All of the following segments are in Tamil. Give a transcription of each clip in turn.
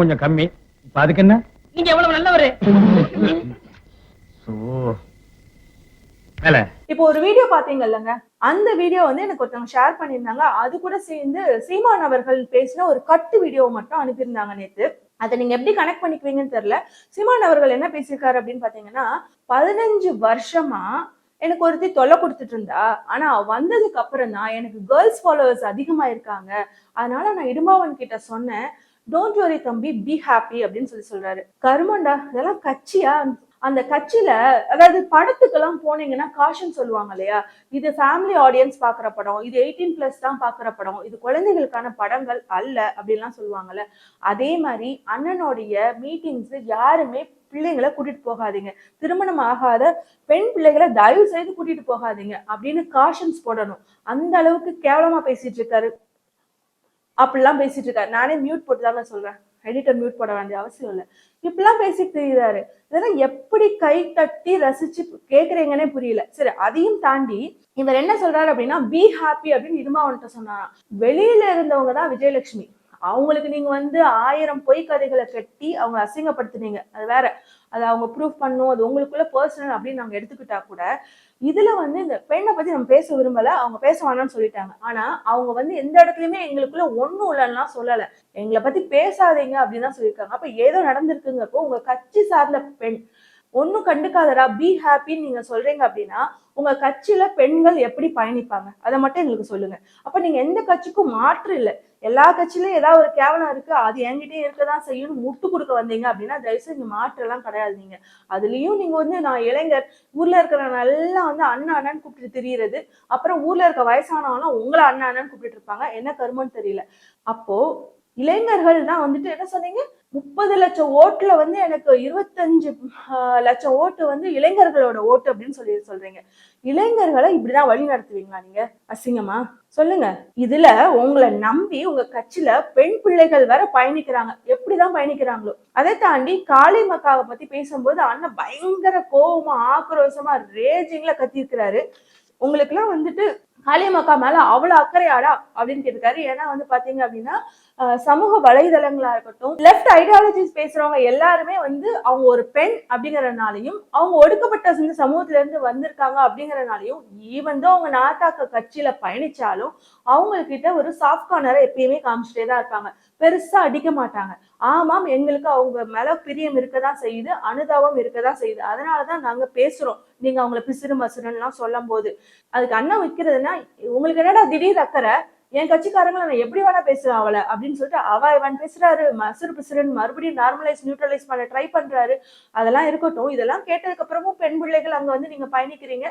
கொஞ்சம் கம்மி. இப்ப அதுக்கு என்ன? நீங்க எவ்வளவு நல்லவரு? சோ மேல இப்போ ஒரு வீடியோ பாத்தீங்கல்லங்க அந்த வீடியோ வந்து எனக்கு ஒருத்தவங்க ஷேர் பண்ணியிருந்தாங்க. அது கூட சேர்ந்து சீமான் அவர்கள் பேசின ஒரு கட்டு வீடியோ மட்டும் அனுப்பியிருந்தாங்க நேத்து. அதை நீங்க எப்படி கனெக்ட் பண்ணிக்குவீங்கன்னு தெரியல. சீமான் அவர்கள் என்ன பேசியிருக்காரு அப்படின்னு பாத்தீங்கன்னா பதினஞ்சு வருஷமா எனக்கு ஒருத்தி தொல்லை கொடுத்துட்டு இருந்தா. ஆனா வந்ததுக்கு அப்புறம் தான் எனக்கு கேர்ள்ஸ் ஃபாலோவர்ஸ் அதிகமா இருக்காங்க அதனால நான் இடும்பாவன் கிட்ட சொன்னேன். டோன்ட் வரி தம்பி பி ஹாப்பி அப்படின்னு சொல்லி சொல்றாரு. கருமண்டா இதெல்லாம் கட்சியா? அந்த கட்சியில அதாவது படத்துக்கெல்லாம் போனீங்கன்னா காஷன் சொல்லுவாங்க இல்லையா? இது ஃபேமிலி ஆடியன்ஸ் பாக்குற படம் இது எயிட்டீன் பிளஸ் தான் பாக்குற படம் இது குழந்தைகளுக்கான படங்கள் அல்ல அப்படின்லாம் சொல்லுவாங்கல்ல. அதே மாதிரி அண்ணனுடைய மீட்டிங்ஸ் யாருமே பிள்ளைங்களை கூட்டிட்டு போகாதீங்க. திருமணம் ஆகாத பெண் பிள்ளைகளை தயவு செய்து கூட்டிட்டு போகாதீங்க அப்படின்னு காஷன்ஸ் போடணும். அந்த அளவுக்கு கேவலமா பேசிட்டு இருக்காரு. அப்படிலாம் பேசிட்டு இருக்காரு. நானே மியூட் போட்டு தாங்க சொல்றேன். எடிட்டர் மியூட் போட வேண்டிய அவசியம் இல்லை. இப்படிலாம் பேசிட்டு தெரியுறாரு இதெல்லாம் எப்படி கை தட்டி ரசிச்சு கேக்குறீங்கன்னே புரியல. சரி அதையும் தாண்டி இவர் என்ன சொல்றாரு அப்படின்னா பி ஹாப்பி அப்படின்னு இருமாவன்ட்ட சொன்னாராம். வெளியில இருந்தவங்க தான் விஜயலட்சுமி. அவங்களுக்கு நீங்க வந்து ஆயிரம் பொய் கதைகளை கட்டி அவங்க அசிங்கப்படுத்துனீங்க. அது வேற. அதை அவங்க ப்ரூஃப் பண்ணும் அது உங்களுக்குள்ள பர்சனல் அப்படின்னு நாங்கள் எடுத்துக்கிட்டா கூட இதில் வந்து இந்த பெண்ணை பற்றி நம்ம பேச விரும்பலை அவங்க பேச வேணாம்னு சொல்லிட்டாங்க. ஆனால் அவங்க வந்து எந்த இடத்துலையுமே எங்களுக்குள்ள ஒன்றும் இல்லைன்னா சொல்லலை. எங்களை பற்றி பேசாதீங்க அப்படின்னு தான் சொல்லியிருக்காங்க. அப்போ ஏதோ நடந்திருக்குங்கிறப்போ உங்கள் கட்சி சார்ந்த பெண் ஒன்னும் கண்டுக்காதடா பி ஹாப்பின்னு நீங்க சொல்றீங்க அப்படின்னா உங்க கட்சியில பெண்கள் எப்படி பயணிப்பாங்க? அதை மட்டும் எங்களுக்கு சொல்லுங்க. அப்ப நீங்க எந்த கட்சிக்கும் மாற்று இல்லை. எல்லா கட்சியிலயும் ஏதாவது ஒரு கேவலம் இருக்கு அது என்கிட்டயே இருக்கதான் செய்யணும் முட்டு கொடுக்க வந்தீங்க அப்படின்னா தயவுசெய்து இங்க மாற்று எல்லாம் கிடையாது நீங்க. அதுலயும் நீங்க வந்து நான் இளைஞர் ஊர்ல இருக்கிற நல்லா வந்து அண்ணா அண்ணன் கூப்பிட்டு திரியறது. அப்புறம் ஊர்ல இருக்க வயசானவங்க உங்களை அண்ணா அண்ணன் கூப்பிட்டு இருப்பாங்க. என்ன கருமன்னு தெரியல. அப்போ இளைஞர்கள் தான் வந்துட்டு என்ன சொன்னீங்க? முப்பது லட்சம் ஓட்டுல வந்து எனக்கு இருபத்தஞ்சு ஆஹ், லட்சம் ஓட்டு வந்து இளைஞர்களோட ஓட்டு அப்படின்னு சொல்லி சொல்றீங்க. இளைஞர்களை இப்படிதான் வழி நடத்துவீங்களா நீங்க? அசிங்கமா? சொல்லுங்க. இதுல உங்களை நம்பி உங்க கட்சியில பெண் பிள்ளைகள் வேற பயணிக்கிறாங்க. எப்படிதான் பயணிக்கிறாங்களோ? அதை தாண்டி காளி மக்காவை பத்தி பேசும்போது அண்ணன் பயங்கர கோபமா ஆக்ரோஷமா ரேஜிங்ல கத்திருக்கிறாரு உங்களுக்கு எல்லாம் வந்துட்டு காளியம்மாக்கா மேல அவ்வளவு அக்கறையாடா அப்படின்னு கேட்டிருக்காரு. ஏன்னா வந்து பாத்தீங்க அப்படின்னா சமூக வலைதளங்களா இருக்கட்டும் லெஃப்ட் ஐடியாலஜிஸ் பேசுறவங்க எல்லாருமே வந்து அவங்க ஒரு பெண் அப்படிங்கறதுனாலையும் அவங்க ஒடுக்கப்பட்ட இந்த சமூகத்துல இருந்து வந்திருக்காங்க அப்படிங்கறதுனாலையும் ஈவன் தான் அவங்க நாத்தாக்க கட்சியில பயணிச்சாலும் அவங்க கிட்ட ஒரு சாஃப்ட் கார்னரை எப்பயுமே காமிச்சிட்டே தான் இருப்பாங்க. பெருசா அடிக்க மாட்டாங்க. ஆமாம் எங்களுக்கு அவங்க மேல பிரியம் இருக்கதான் செய்யுது அனுதாபம் இருக்கதான் செய்யுது. அதனாலதான் நாங்க பேசுறோம். நீங்க அவங்கள பிசிறு மசுறுலாம் சொல்லும் போது அதுக்கு அண்ணன் விற்கிறதுனா உங்களுக்கு என்னடா திடீர் அக்கறை? என் கட்சிக்காரங்களை நான் எப்படி வேணா பேசுவேன் அவளை அப்படின்னு சொல்லிட்டு அவ இவன் பேசுறாரு மசுறு பிசுறுன்னு மறுபடியும் நார்மலைஸ் நியூட்ரலைஸ் பண்ண ட்ரை பண்றாரு. அதெல்லாம் இருக்கட்டும். இதெல்லாம் கேட்டதுக்கு அப்புறமும் பெண் பிள்ளைகள் அங்க வந்து நீங்க பயணிக்கிறீங்க.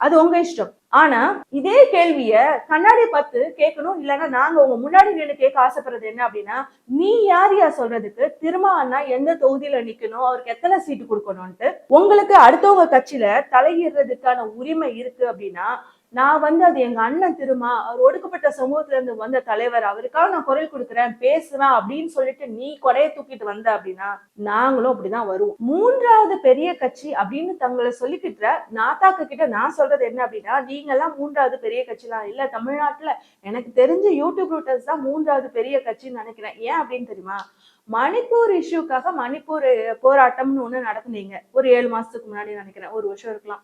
அது உங்க இஷ்டம். ஆனா இதே கேள்விய கண்ணாடி பார்த்து கேட்கணும். இல்லைன்னா நாங்க உங்க முன்னாடி நின்று கேட்க ஆசைப்படுறது என்ன அப்படின்னா நீ யார் சொல்றதுக்கு திருமா அண்ணா எந்த தொகுதியில நிக்கணும்? அவருக்கு எத்தனை சீட்டு கொடுக்கணும்ட்டு உங்களுக்கு அடுத்தவங்க கட்சியில தலையிடுறதுக்கான உரிமை இருக்கு அப்படின்னா நான் வந்து அது எங்க அண்ணன் திருமா அவர் ஒடுக்கப்பட்ட சமூகத்துல இருந்து வந்த தலைவர் அவருக்காக நான் குரல் கொடுக்குறேன் பேசுவேன் அப்படின்னு சொல்லிட்டு நீ கொடையை தூக்கிட்டு வந்த அப்படின்னா நாங்களும் அப்படிதான் வருவோம். மூன்றாவது பெரிய கட்சி அப்படின்னு தங்களை சொல்லிக்கிட்ட நாத்தாக்கு கிட்ட நான் சொல்றது என்ன அப்படின்னா நீங்க எல்லாம் மூன்றாவது பெரிய கட்சிலாம் இல்ல தமிழ்நாட்டுல எனக்கு தெரிஞ்ச யூடியூப் ரூட்டர்ஸ் தான் மூன்றாவது பெரிய கட்சின்னு நினைக்கிறேன். ஏன் அப்படின்னு தெரியுமா? மணிப்பூர் இஷ்யூக்காக மணிப்பூர் போராட்டம்னு ஒண்ணு நடத்துனீங்க ஒரு ஏழு மாசத்துக்கு முன்னாடி நினைக்கிறேன் ஒரு வருஷம் இருக்கலாம்.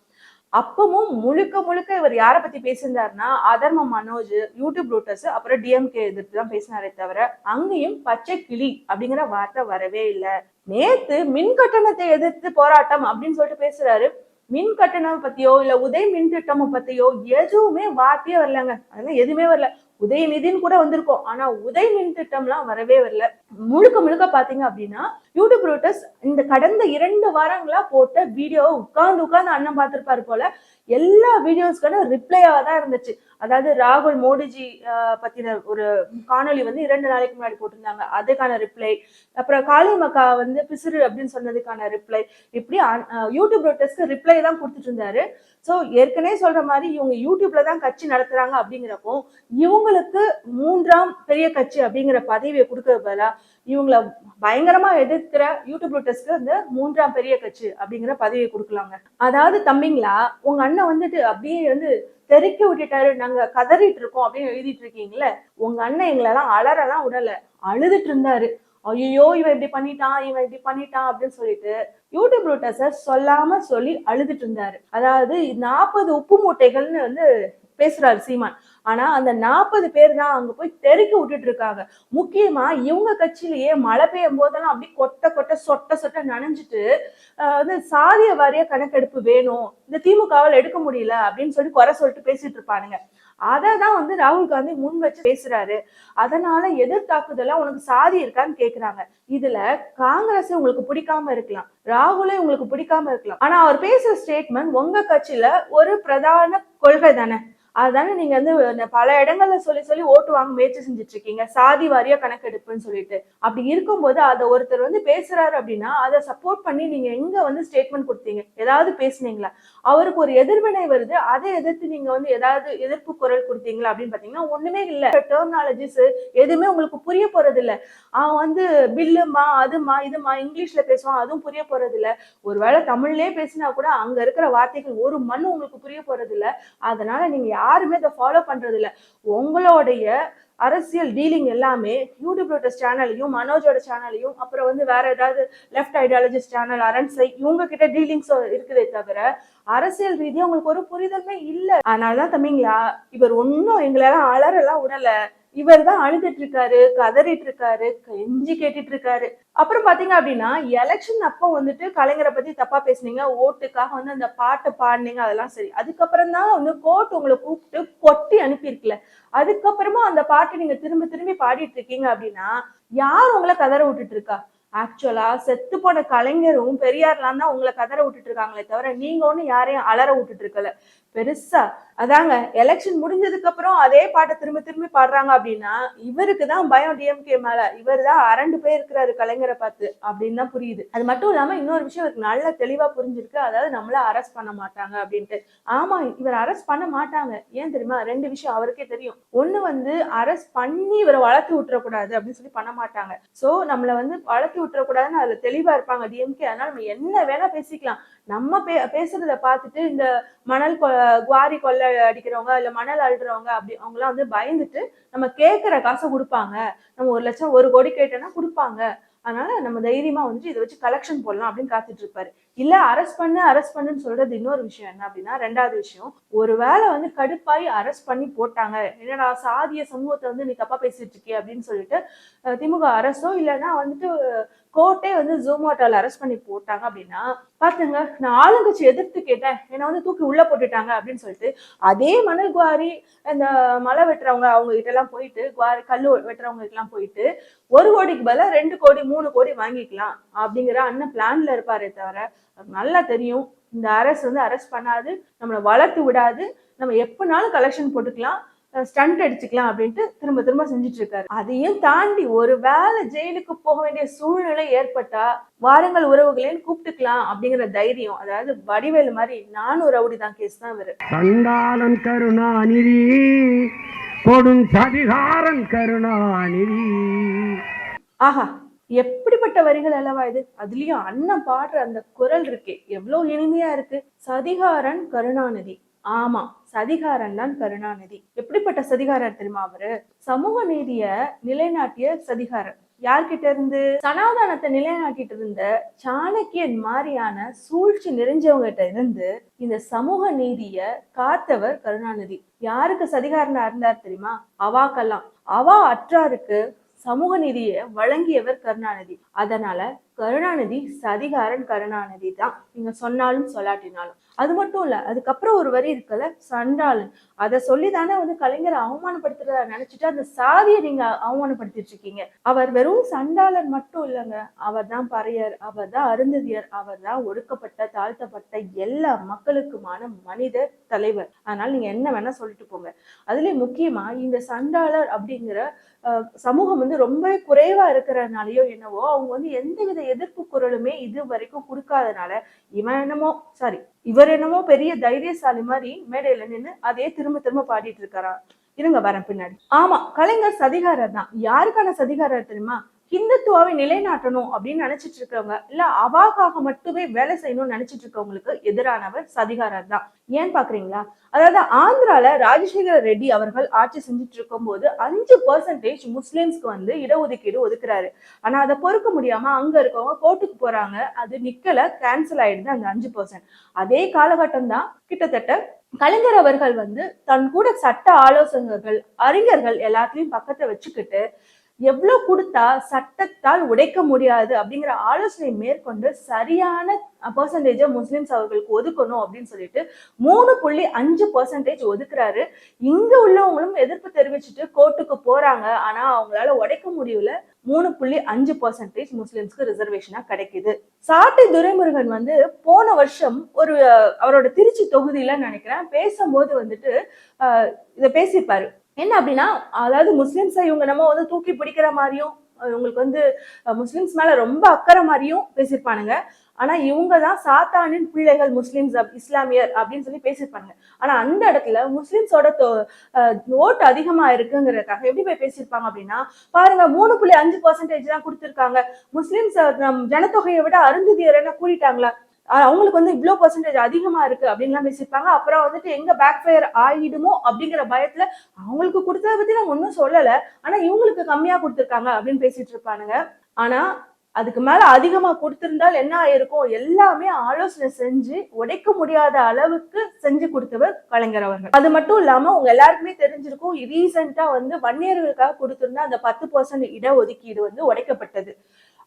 அப்பவும் முழுக்க முழுக்க இவர் யாரை பத்தி பேசியிருந்தாருன்னா அதர்ம மனோஜ் யூடியூப் ரூட்டர்ஸ் அப்புறம் டிஎம்கே எதிர்த்து தான் பேசினாரே தவிர அங்கேயும் பச்சை கிளி அப்படிங்கிற வார்த்தை வரவே இல்லை. நேத்து மின் கட்டணத்தை எதிர்த்து போராட்டம் அப்படின்னு சொல்லிட்டு பேசுறாரு. மின் கட்டணம் பத்தியோ இல்ல உதய் மின் திட்டம் பத்தியோ எதுவுமே வார்த்தையே வரலங்க. அதெல்லாம் எதுவுமே வரல. உதயநிதின்னு கூட வந்திருக்கோம். ஆனா உதய் மின் திட்டம்லாம் வரவே வரல. முழுக்க முழுக்க பாத்தீங்க அப்படின்னா யூடியூப் ரோட்டர்ஸ் இந்த கடந்த இரண்டு வாரங்களா போட்ட வீடியோவை உட்காந்து உட்காந்து அண்ணன் பார்த்துருப்பாரு போல எல்லா வீடியோஸ்க்கான ரிப்ளையாக தான் இருந்துச்சு. அதாவது ராகுல் மோடிஜி பத்தின ஒரு காணொளி வந்து இரண்டு நாளைக்கு முன்னாடி போட்டிருந்தாங்க. அதுக்கான ரிப்ளை அப்புறம் காளி மக்கா வந்து பிசிறு அப்படின்னு சொன்னதுக்கான ரிப்ளை இப்படி யூடியூப் ரோட்டர்ஸ்க்கு ரிப்ளை தான் கொடுத்துட்டு இருந்தாரு ஸோ ஏற்கனவே சொல்ற மாதிரி இவங்க யூடியூப்ல தான் கட்சி நடத்துறாங்க அப்படிங்கிறப்போ இவங்களுக்கு மூன்றாம் பெரிய கட்சி அப்படிங்கிற பதவியை கொடுக்கறது பதிலாக இவங்களை பயங்கரமா எதிர்க்கிற யூடியூப் ரூட்டர்ஸ்க்கு வந்து மூன்றாம் பெரிய கட்சி அப்படிங்கிற பதவியை கொடுக்கலாங்க. அதாவது தம்பிங்களா உங்க அண்ணன் வந்துட்டு அப்படியே வந்து தெறிக்க விட்டுட்டாரு நாங்க கதறிட்டு இருக்கோம் அப்படின்னு எழுதிட்டு இருக்கீங்களே உங்க அண்ணன் எங்களெல்லாம் அலறலாம் விடல. அழுதுட்டு இருந்தாரு. ஐயோ இவன் இப்படி பண்ணிட்டான் இவன் இப்படி பண்ணிட்டான் அப்படின்னு சொல்லிட்டு யூடியூப் ரூட்டர்ஸை சொல்லாம சொல்லி அழுதுட்டு இருந்தாரு. அதாவது நாற்பது உப்பு மூட்டைகள்னு வந்து பேசுறாரு சீமான். ஆனா அந்த நாற்பது பேர் தான் அங்க போய் தெருக்கி விட்டுட்டு இருக்காங்க. முக்கியமா இவங்க கட்சியிலேயே மழை பெய்யும் போதெல்லாம் அப்படியே கொட்ட கொட்ட சொட்ட சொட்ட நனைஞ்சிட்டு வந்து சாதிய வாரிய கணக்கெடுப்பு வேணும் இந்த திமுகவால் எடுக்க முடியல அப்படின்னு சொல்லி குறை சொல்லிட்டு பேசிட்டு இருப்பானுங்க. அதை தான் வந்து ராகுல் காந்தி முன் வச்சு பேசுறாரு. அதனால எதிர்த்தாக்குதலா உனக்கு சாதி இருக்கான்னு கேக்குறாங்க. இதுல காங்கிரஸ் உங்களுக்கு பிடிக்காம இருக்கலாம். ராகுலே உங்களுக்கு பிடிக்காம இருக்கலாம். ஆனா அவர் பேசுற ஸ்டேட்மெண்ட் உங்க கட்சியில ஒரு பிரதான கொள்கை தானே. அதுதானே நீங்க வந்து இந்த பல இடங்கள்ல சொல்லி சொல்லி ஓட்டு வாங்க முயற்சி செஞ்சுட்டு இருக்கீங்க சாதி வாரியா கணக்கெடுப்புன்னு சொல்லிட்டு. அப்படி இருக்கும்போது அதை ஒருத்தர் வந்து பேசுறாரு அப்படின்னா அதை சப்போர்ட் பண்ணி நீங்க எங்க வந்து ஸ்டேட்மெண்ட் கொடுத்தீங்க? ஏதாவது பேசுனீங்களா? அவருக்கு ஒரு எதிர்வினை வருது அதை எதிர்த்து நீங்க வந்து ஏதாவது எதிர்ப்பு குரல் கொடுத்தீங்களா அப்படின்னு பாத்தீங்கன்னா ஒண்ணுமே இல்லை. டெர்மினாலஜிஸ் எதுவுமே உங்களுக்கு புரிய போறது இல்ல அவன் வந்து பில்லுமா அதுமா இதுமா இங்கிலீஷ்ல பேசுவான் அதுவும் புரிய போறது இல்ல ஒருவேளை தமிழ்லயே பேசினா கூட அங்க இருக்கிற வார்த்தைகள் ஒரு மண் உங்களுக்கு புரிய போறது இல்ல அதனால நீங்க யாருமே இதை ஃபாலோ பண்றது இல்ல உங்களுடைய அரசியல் டீலிங் எல்லாமே யூடியூப் சேனலையும் மனோஜோட சேனலையும் அப்புறம் வந்து வேற ஏதாவது லெஃப்ட் ஐடியாலஜிஸ்ட் சேனல் அரண்சை இவங்க கிட்ட டீலிங்ஸ் இருக்குதே தவிர அரசியல் ரீதியா உங்களுக்கு ஒரு புரிதலுமே இல்ல. அதனாலதான் தம்பிங்களா இவர் ஒன்னும் எங்களெல்லாம் அலறெல்லாம் விடல இவர் தான் அழுதுட்டு இருக்காரு கதறிட்டு இருக்காரு கெஞ்சி கேட்டுட்டு இருக்காரு. அப்புறம் பாத்தீங்க அப்படின்னா எலெக்ஷன் அப்போ வந்துட்டு கலைஞரை பத்தி தப்பா பேசுனீங்க ஓட்டுக்காக வந்து அந்த பாட்டை பாடினீங்க அதெல்லாம் சரி. அதுக்கப்புறம் தான் வந்து கோர்ட் உங்களை கூப்பிட்டு கொட்டி அனுப்பியிருக்கல. அதுக்கப்புறமா அந்த பாட்டை நீங்க திரும்ப திரும்பி பாடிட்டு இருக்கீங்க அப்படின்னா யார் உங்களை கதற விட்டுட்டு இருக்கா? ஆக்சுவலா செத்து போன கலைஞரும் பெரியார்லாம் தான் உங்களை கதற விட்டுட்டு இருக்காங்களே தவிர நீங்க ஒண்ணு யாரையும் அலற விட்டுட்டு இருக்கல. பெருசா. அதாங்க எலெக்ஷன் முடிஞ்சதுக்கு அப்புறம் அதே பாட்டை திரும்ப திரும்பி பாடுறாங்க அப்படின்னா இவருக்கு தான் பயம் டிஎம்கே மேல. இவர் தான் அரண்டு போய் இருக்கிறாரு கலைஞரை பார்த்து அப்படின்னு தான் புரியுது. அது மட்டும் இல்லாம இன்னொரு விஷயம் இவருக்கு நல்ல தெளிவா புரிஞ்சிருக்கு. அதாவது நம்மள அரெஸ்ட் பண்ண மாட்டாங்க அப்படின்ட்டு. ஆமா இவர் அரெஸ்ட் பண்ண மாட்டாங்க. ஏன் தெரியுமா? ரெண்டு விஷயம் அவருக்கே தெரியும். ஒண்ணு வந்து அரெஸ்ட் பண்ணி இவரை வளர்த்து விட்டுறக்கூடாது அப்படின்னு சொல்லி பண்ண மாட்டாங்க. சோ நம்மள வந்து வளர்த்து விட்டுறக்கூடாதுன்னு அதுல தெளிவா இருப்பாங்க டிஎம்கே அதனால நம்ம என்ன வேணா பேசிக்கலாம். நம்ம பே பேசுறத பார்த்துட்டு இந்த மணல் கொ குவாரி கொள்ளை அடிக்கிறவங்க இல்ல மணல் அழுறவங்க அப்படி அவங்கலாம் வந்து பயந்துட்டு நம்ம கேட்குற காசை கொடுப்பாங்க. நம்ம ஒரு லட்சம் ஒரு கோடி கேட்டோன்னா கொடுப்பாங்க. அதனால நம்ம தைரியமா வந்துட்டு இதை வச்சு கலெக்ஷன் போடலாம் அப்படின்னு காத்துட்டு இருப்பாரு. இல்ல அரெஸ்ட் பண்ணு அரெஸ்ட் பண்ணுன்னு சொல்றது இன்னொரு விஷயம் என்ன அப்படின்னா ரெண்டாவது விஷயம் ஒருவேளை வந்து கடுப்பாய் அரெஸ்ட் பண்ணி போட்டாங்க. என்னடா சாதிய சமூகத்தை வந்து நீ தப்பா பேசிட்டு இருக்கே அப்படின்னு சொல்லிட்டு திமுக அரசோ இல்லைன்னா வந்துட்டு கோர்ட்டே வந்து ஜூமோட்டால அரெஸ்ட் பண்ணி போட்டாங்க அப்படின்னா பாத்துங்க நான் ஆளுங்கட்சி எதிர்த்து கேட்டேன். என்னை வந்து தூக்கி உள்ள போட்டுட்டாங்க அப்படின்னு சொல்லிட்டு அதே மணல் குவாரி இந்த மலை வெட்டுறவங்க அவங்க கிட்ட எல்லாம் போயிட்டு குவாரி கல் வெட்டுறவங்க எல்லாம் போயிட்டு ஒரு கோடிக்கு பதிலா ரெண்டு கோடி மூணு கோடி வாங்கிக்கலாம் அப்படிங்கிற அண்ணன் பிளான்ல இருப்பாரே தவிர நல்லா தெரியும். இந்த அரசு வந்து அரெஸ்ட் பண்ணாது நம்மளை வளர்த்து விடாது. நம்ம எப்பனாலும் கலெக்ஷன் போட்டுக்கலாம். ஸ்டண்ட் அடிச்சுக்கலாம் அப்படின்ட்டு திரும்ப திரும்ப செஞ்சுட்டு இருக்காரு அதையும் தாண்டி ஒரு வேளை ஜெயிலுக்கு போக வேண்டிய சூழ்நிலை ஏற்பட்டா வாருங்கள் உறவுகளேன்னு கூப்பிட்டுக்கலாம் அப்படிங்கிற தைரியம். அதாவது வடிவேலு மாதிரி நானும் ரவுடி தான் கேஸ் தான் இவரு. சண்டாளன் கருணாநிதி கொடும் சதிகாரன் கருணாநிதி. ஆஹா எப்படிப்பட்ட வரிகள் அல்லவா இது? அதுலயும் அண்ணன் பாடுற அந்த குரல் இருக்கே. எவ்வளவு இனிமையா இருக்கு. சதிகாரன் கருணாநிதி. ஆமா சதிகாரன் தான் கருணாநிதி. எப்படிப்பட்ட சதிகாரர் தெரியுமா அவரு? சமூக நீதிய நிலைநாட்டிய சதிகாரர். யார்கிட்ட இருந்து? சனாதனத்தை நிலைநாட்டிட்டு இருந்த சாணக்கியன் மாதிரியான சூழ்ச்சி நிறைஞ்சவங்கிட்ட இருந்து இந்த சமூக நீதிய காத்தவர் கருணாநிதி. யாருக்கு சதிகாரனா இருந்தார் தெரியுமா? அவாக்கெல்லாம். அவா அற்றாருக்கு சமூக நீதியை வழங்கியவர் கருணாநிதி. அதனால கருணாநிதி சதிகாரன் கருணாநிதி தான். நீங்க சொன்னாலும் சொல்லாட்டினாலும். அது மட்டும் இல்ல அதுக்கப்புறம் ஒரு வரி இருக்குல்ல சண்டாளன். அதை சொல்லி தானே வந்து கலைஞரை அவமானப்படுத்துறதா நினைச்சிட்டு அந்த சாதியை நீங்க அவமானப்படுத்திட்டு இருக்கீங்க அவர் வெறும் சண்டாளன் மட்டும் இல்லைங்க. அவர் தான் பறையர் அவர் தான் அருந்ததியர் அவர் தான் ஒடுக்கப்பட்ட தாழ்த்தப்பட்ட எல்லா மக்களுக்குமான மனித தலைவர். அதனால நீங்க என்ன வேணா சொல்லிட்டு போங்க. அதுலயும் முக்கியமா இந்த சண்டாளர் அப்படிங்கிற அஹ், சமூகம் வந்து ரொம்ப குறைவா இருக்கிறதுனாலயோ என்னவோ அவங்க வந்து எந்த வித எதிர்ப்பு குரலுமே இது வரைக்கும் கொடுக்காதனால இவன் என்னமோ சாரி இவர் என்னமோ பெரிய தைரியசாலி மாதிரி மேடையில நின்னு அதே திரும்ப திரும்ப பாடிட்டு இருக்காரா இருங்க வரேன் பின்னாடி. ஆமா கலைஞர் சதிகாரர் தான் யாருக்கான சதிகாரர் தெரியுமா? ஹிந்துத்துவாவை நிலைநாட்டணும் அப்படின்னு நினைச்சிட்டு இருக்கவங்க இல்ல அவாக்காக மட்டுமே வேலை செய்யணும்னு நினைச்சிட்டு இருக்கவங்களுக்கு எதிரானவர் சதிகாரர் தான். ஏன் பாக்குறீங்களா? அதாவது ஆந்திரால ராஜசேகர ரெட்டி அவர்கள் ஆட்சி செஞ்சுட்டு இருக்கும் போது அஞ்சு பர்சன்டேஜ் முஸ்லிம்ஸ்க்கு வந்து இடஒதுக்கீடு ஒதுக்குறாரு. ஆனா அதை பொறுக்க முடியாம அங்க இருக்கவங்க கோர்ட்டுக்கு போறாங்க. அது நிக்கல கேன்சல் ஆயிடுது அந்த அஞ்சு பர்சன்ட் அதே காலகட்டம் தான் கிட்டத்தட்ட கலைஞர் அவர்கள் வந்து தன் கூட சட்ட ஆலோசகர்கள் அறிஞர்கள் எல்லாத்தையும் பக்கத்தை வச்சுக்கிட்டு எவ்வளவு கொடுத்தா சட்டத்தால் உடைக்க முடியாது அப்படிங்கிற ஆலோசனை மேற்கொண்டு சரியான பர்சன்டேஜை முஸ்லிம்ஸ் அவர்களுக்கு ஒதுக்கணும் அப்படின்னு சொல்லிட்டு மூணு புள்ளி அஞ்சு பர்சன்டேஜ் ஒதுக்குறாரு. இங்க உள்ளவங்களும் எதிர்ப்பு தெரிவிச்சுட்டு கோர்ட்டுக்கு போறாங்க. ஆனா அவங்களால உடைக்க முடியல. மூணு புள்ளி அஞ்சு பர்சன்டேஜ் முஸ்லிம்ஸ்க்கு ரிசர்வேஷனா கிடைக்குது. சாட்டை துரைமுருகன் வந்து போன வருஷம் ஒரு அவரோட திருச்சி தொகுதியில நினைக்கிறேன் பேசும்போது வந்துட்டு இதை பேசியிருப்பாரு. என்ன அப்படின்னா அதாவது முஸ்லிம்ஸை இவங்க நம்ம வந்து தூக்கி பிடிக்கிற மாதிரியும் இவங்களுக்கு வந்து முஸ்லிம்ஸ் மேல ரொம்ப அக்கறை மாதிரியும் பேசியிருப்பானுங்க. ஆனா இவங்க தான் சாத்தானின் பிள்ளைகள் முஸ்லிம்ஸ் அப்- இஸ்லாமியர் அப்படின்னு சொல்லி பேசியிருப்பாங்க ஆனா அந்த இடத்துல முஸ்லிம்ஸோட ஓட்டு அதிகமா இருக்குங்கிறதுக்காக எப்படி போய் பேசியிருப்பாங்க அப்படின்னா பாருங்க மூணு புள்ளி அஞ்சு பர்சன்டேஜ் தான் கொடுத்துருக்காங்க. முஸ்லிம்ஸ் நம் ஜனத்தொகையை விட அருந்ததியர் என்ன கூட்டிட்டாங்களா அவங்களுக்கு வந்து இவ்வளோ பர்சன்டேஜ் அதிகமா இருக்கு அப்படின்லாம் பேசியிருப்பாங்க. அப்புறம் வந்துட்டு எங்க பேக் ஃபயர் ஆகிடுமோ அப்படிங்கிற பயத்துல அவங்களுக்கு கொடுத்ததை பற்றி நாங்க ஒன்றும் சொல்லல. ஆனா இவங்களுக்கு கம்மியா கொடுத்துருக்காங்க அப்படின்னு பேசிட்டு இருப்பானுங்க. ஆனா அதுக்கு மேல அதிகமா கொடுத்திருந்தால் என்ன ஆயிருக்கும்? எல்லாமே ஆலோசனை செஞ்சு உடைக்க முடியாத அளவுக்கு செஞ்சு கொடுத்தவர் கலைஞர் அவர்கள். அது மட்டும் இல்லாம உங்க எல்லாருக்குமே தெரிஞ்சிருக்கும் ரீசெண்டா வந்து வன்னியர்களுக்காக கொடுத்திருந்த அந்த பத்து பர்சன்ட் இடஒதுக்கீடு வந்து உடைக்கப்பட்டது.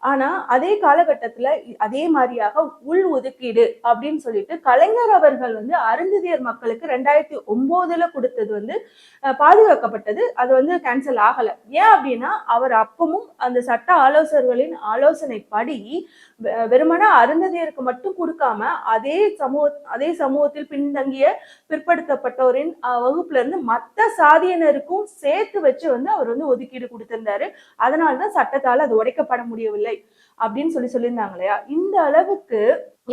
ஆனா அதே காலகட்டத்துல அதே மாதிரியாக உள் ஒதுக்கீடு அப்படின்னு சொல்லிட்டு கலைஞர் அவர்கள் வந்து அருந்ததியர் மக்களுக்கு ரெண்டாயிரத்தி ஒன்பதுல கொடுத்தது வந்து பாதுகாக்கப்பட்டது. அது வந்து கேன்சல் ஆகல. ஏன் அப்படின்னா அவர் அப்பமும் அந்த சட்ட ஆலோசகர்களின் ஆலோசனைப்படி வெ- அருந்ததியருக்கு மட்டும் கொடுக்காம அதே சமூக அதே சமூகத்தில் பின்தங்கிய பிற்படுத்தப்பட்டோரின் வகுப்புல இருந்து மற்ற சாதியினருக்கும் சேர்த்து வச்சு வந்து அவர் வந்து ஒதுக்கீடு கொடுத்திருந்தாரு. அதனாலதான் சட்டத்தால் அது உடைக்கப்பட முடியவில்லை. அப்படின்னு சொல்லி சொல்லியிருந்தாங்க இல்லையா? இந்த அளவுக்கு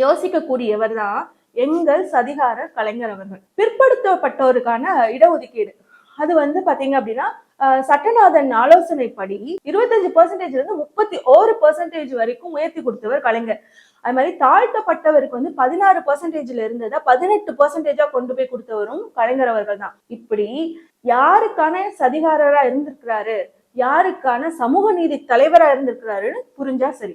யோசிக்கக்கூடியவர் தான் எங்கள் சதிகார கலைஞர் அவர்கள். பிற்படுத்தப்பட்டோருக்கான இடஒதுக்கீடு. அது வந்து பாத்தீங்க அப்படின்னா சட்டநாதன் ஆலோசனைப்படி இருபத்தஞ்சு பர்சன்டேஜ்ல இருந்து முப்பத்தி ஓரு பர்சன்டேஜ் வரைக்கும் உயர்த்தி கொடுத்தவர் கலைஞர். அது மாதிரி தாழ்த்தப்பட்டவருக்கு வந்து பதினாறு பர்சன்டேஜ்ல இருந்ததை பதினெட்டு பர்சன்டேஜா கொண்டு போய் கொடுத்தவரும் கலைஞர் அவர்கள் தான். இப்படி யாருக்கான சதிகாரரா இருந்திருக்கிறாரு? யாருக்கான சமூக நீதி தலைவரா இருந்திருக்கிறாருன்னு புரிஞ்சா சரி.